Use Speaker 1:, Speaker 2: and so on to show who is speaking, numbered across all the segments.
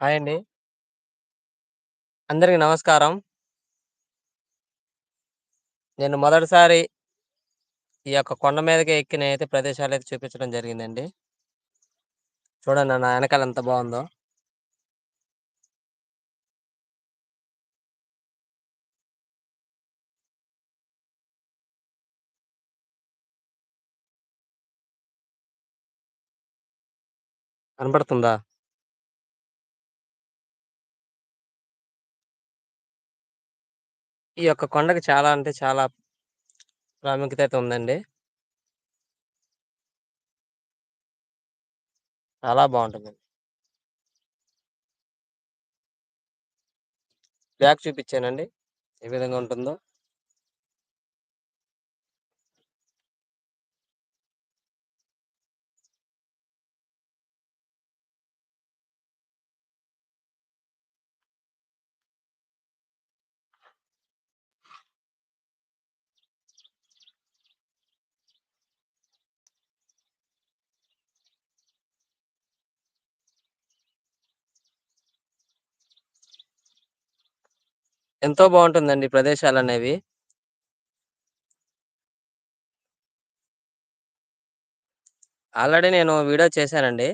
Speaker 1: Hi అండి. అందరికి నమస్కారం. నేను మొదటిసారి ఈ యొక్క కొండ మీదకి ఎక్కి నేనైతే ప్రదేశాలైతే చూపించడం జరిగిందండి. చూడండి నా ఎనకాల ఎంత బావుందో. కనపడుతుందా? ఈ యొక్క కొండకి చాలా అంటే చాలా ప్రాముఖ్యత అయితే ఉందండి. చాలా బాగుంటుందండి బ్యాక్ చూపించానండి ఏ విధంగా ఉంటుందో. ఎంతో బాగుంటుందండి ప్రదేశాలు అనేవి ఆల్రెడీ నేను వీడియో చేశానండి.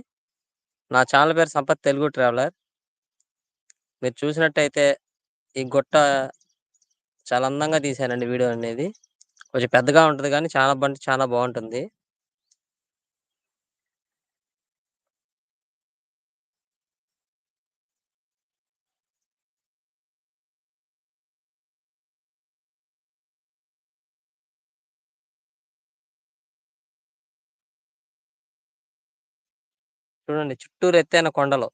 Speaker 1: నా ఛానల్ పేరు సంపత్ తెలుగు ట్రావెలర్. మీరు చూసినట్టయితే ఈ గుట్ట చాలా అందంగా తీశానండి వీడియో అనేది. కొంచెం పెద్దగా ఉంటుంది కానీ చాలా బంటే చాలా బాగుంటుంది చూడండి చుట్టూరు ఎత్తైన కొండలు.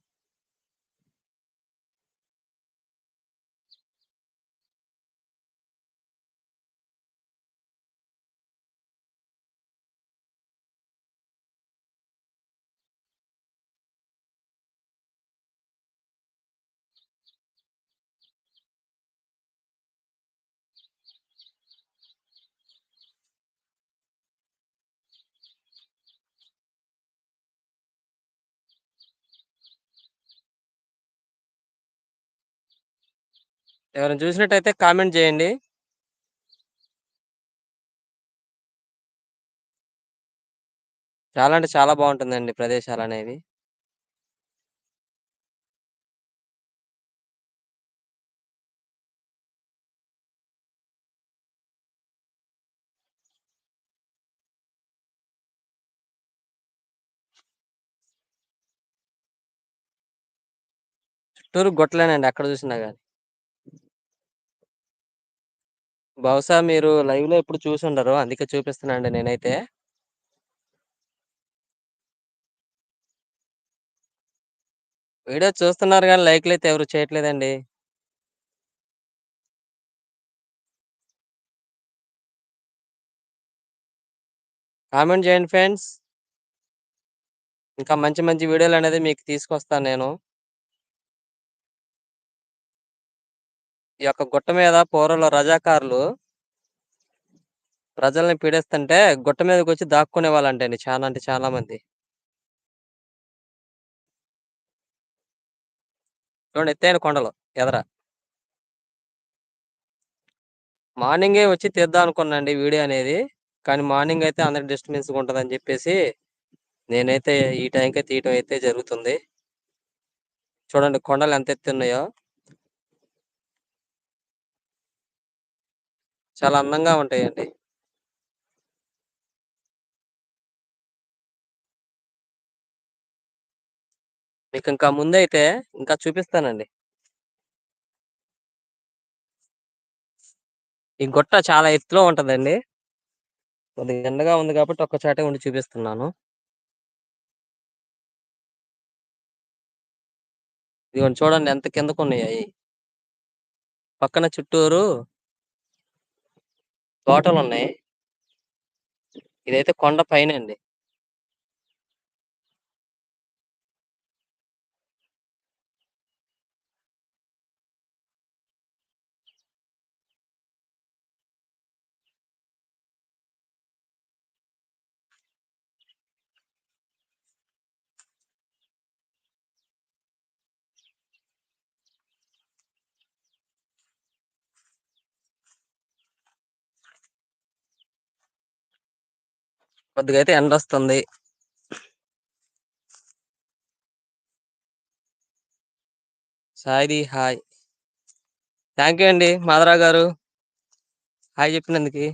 Speaker 1: ఎవరైనా చూసినట్టయితే కామెంట్ చేయండి. చాలా అంటే చాలా బాగుంటుందండి ప్రదేశాలు అనేవి చుట్టూరు గొట్టలేనండి అక్కడ చూసినా కానీ బహుశా మీరు లైవ్‌లో ఎప్పుడు చూసుండరు. అందుకే చూపిస్తున్నానండి నేనైతే. వీడియో చూస్తున్నారు గానీ లైక్‌లయితే ఎవరు చేయట్లేదండి. కామెంట్ చేయండి ఫ్రెండ్స్. ఇంకా మంచి మంచి వీడియోలనేది మీకు తీసుకొస్తాను నేను. ఈ యొక్క గుట్ట మీద పూర్వంలో రజాకారులు ప్రజల్ని పీడిస్తుంటే గుట్ట మీదకి వచ్చి దాక్కునే వాళ్ళంటండి చాలా అంటే చాలా మంది. చూడండి ఎత్తైన కొండలు ఎదర. మార్నింగే వచ్చి తీద్దాం అనుకున్నాండి వీడియో అనేది. కానీ మార్నింగ్ అయితే అందరికి డిస్టర్బెన్స్‌గా ఉంటుందని చెప్పేసి నేనైతే ఈ టైంకే తీయటం అయితే జరుగుతుంది. చూడండి కొండలు ఎంత ఎత్తున్నాయో. చాలా అందంగా ఉంటాయండి. మీకు ఇంకా ముందైతే ఇంకా చూపిస్తానండి. ఈ గుట్ట చాలా ఎత్తులో ఉంటదండి. కొద్దిగా ఎండగా ఉంది కాబట్టి ఒక్కచాటే ఉండి చూపిస్తున్నాను. ఇదిగోండి చూడండి ఎంత కిందకు ఉన్నాయి పక్కన చుట్టూరు తోటలున్నాయి. ఇదైతే కొండ పైన అండి కొద్దిగా అయితే ఎండ వస్తుంది సాయిది హాయ్. థ్యాంక్ యూ అండి మాధరా గారు. హాయ్ చెప్పినందుకు.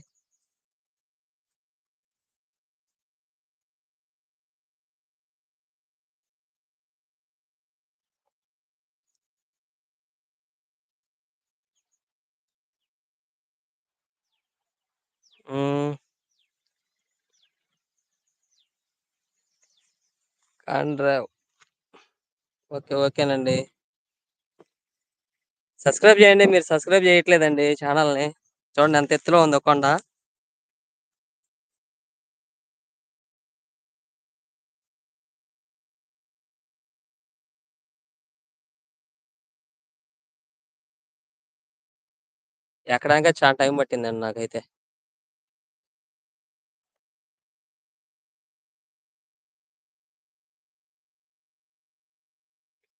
Speaker 1: Mm. కాండ్రా ఓకే ఓకేనండి. సబ్స్క్రైబ్ చేయండి. మీరు సబ్స్క్రైబ్ చేయట్లేదండి ఛానల్ని. చూడండి ఎంత ఎత్తులో ఉందో కొండ. ఎక్కడానికి చాలా టైం పట్టిందండి నాకైతే.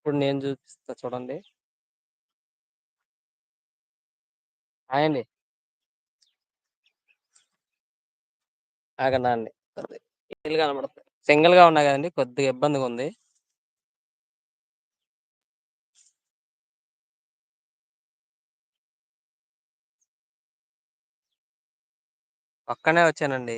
Speaker 1: ఇప్పుడు నేను చూపిస్తా చూడండి. హాయ్ అండి అండి సింగిల్ కనబడుతుంది సింగిల్గా ఉన్నా కదండి కొద్దిగా ఇబ్బందిగా ఉంది. ఒక్కనే వచ్చానండి.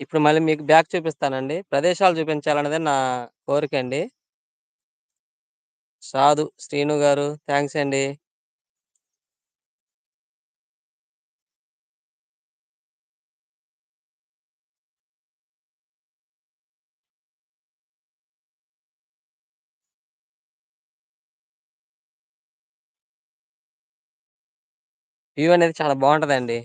Speaker 1: ఇప్పుడు మళ్ళీ మీకు బ్యాక్ చూపిస్తానండి. ప్రదేశాలు చూపించాలన్నదే నా కోరిక అండి. సాధు శ్రీను గారు థ్యాంక్స్ అండి. వ్యూ అనేది చాలా బాగుంటుందండి.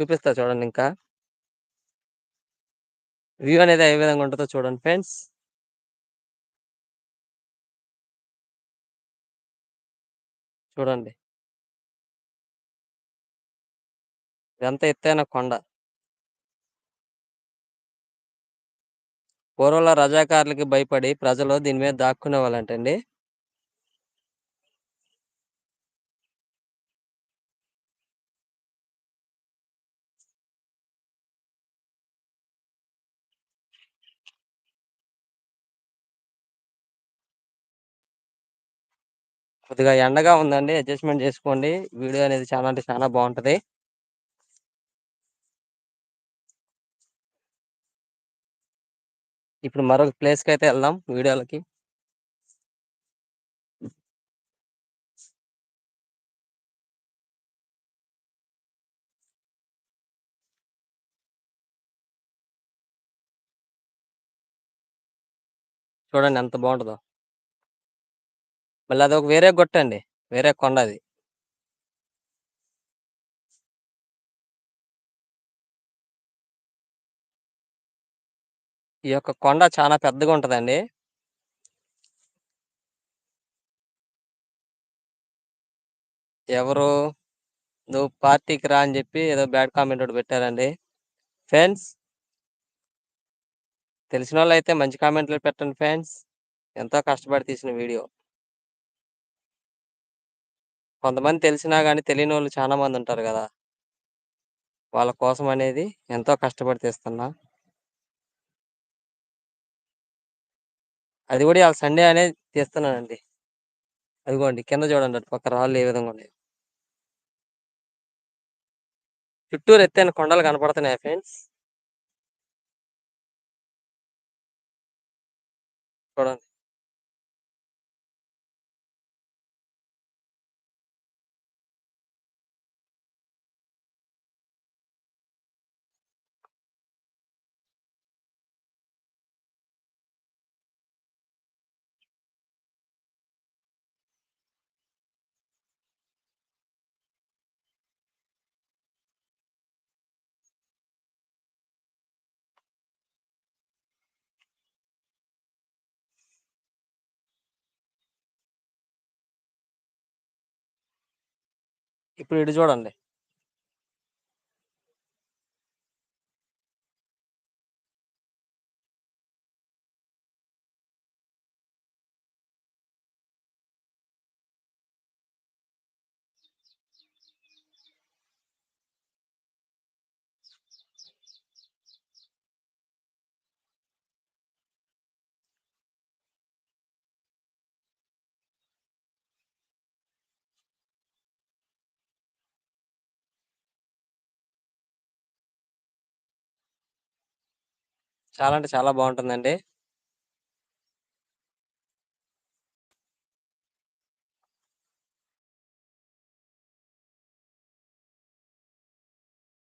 Speaker 1: చూపిస్తా చూడండి ఇంకా. వ్యూ అనేది ఏ విధంగా ఉంటుందో చూడండి ఫ్రెండ్స్. చూడండి. ఇదంతా ఎత్తైన కొండ. పూర్వంలో రజాకారులకి భయపడి ప్రజలు దీని మీద దాక్కునే వాళ్ళంటండి కొద్దిగా ఎండగా ఉందండి. అడ్జస్ట్మెంట్ చేసుకోండి. వీడియో అనేది చాలా అంటే చాలా బాగుంటుంది. ఇప్పుడు మరొక ప్లేస్కి అయితే వెళ్దాం వీడియోలకి. చూడండి ఎంత బాగుంటుందో. మళ్ళీ అదొక వేరే గొట్టండి వేరే కొండ అది. ఈ యొక్క కొండ చాలా పెద్దగా ఉంటుందండి. ఎవరు నువ్వు పార్టీకి రా అని చెప్పి ఏదో బ్యాడ్ కామెంట్ ఒకటి పెట్టారండి. ఫ్రెండ్స్ తెలిసిన వాళ్ళు అయితే మంచి కామెంట్లు పెట్టండి ఫ్రెండ్స్. ఎంతో కష్టపడి తీసిన వీడియో. కొంతమంది తెలిసినా కానీ తెలియని వాళ్ళు చాలా మంది ఉంటారు కదా! వాళ్ళ కోసం అనేది ఎంతో కష్టపడి తీస్తున్నా. అది కూడా వాళ్ళ సండే అనేది తీస్తున్నానండి. అదిగోండి కింద చూడండి అటు పక్క రాళ్ళు ఏ విధంగా ఉన్నాయి. చుట్టూరు ఎత్తైన కొండలు కనపడుతున్నాయి ఫ్రెండ్స్? చూడండి. ఇప్పుడు ఇటు చూడండి. చాలా అంటే చాలా బాగుంటుందండి.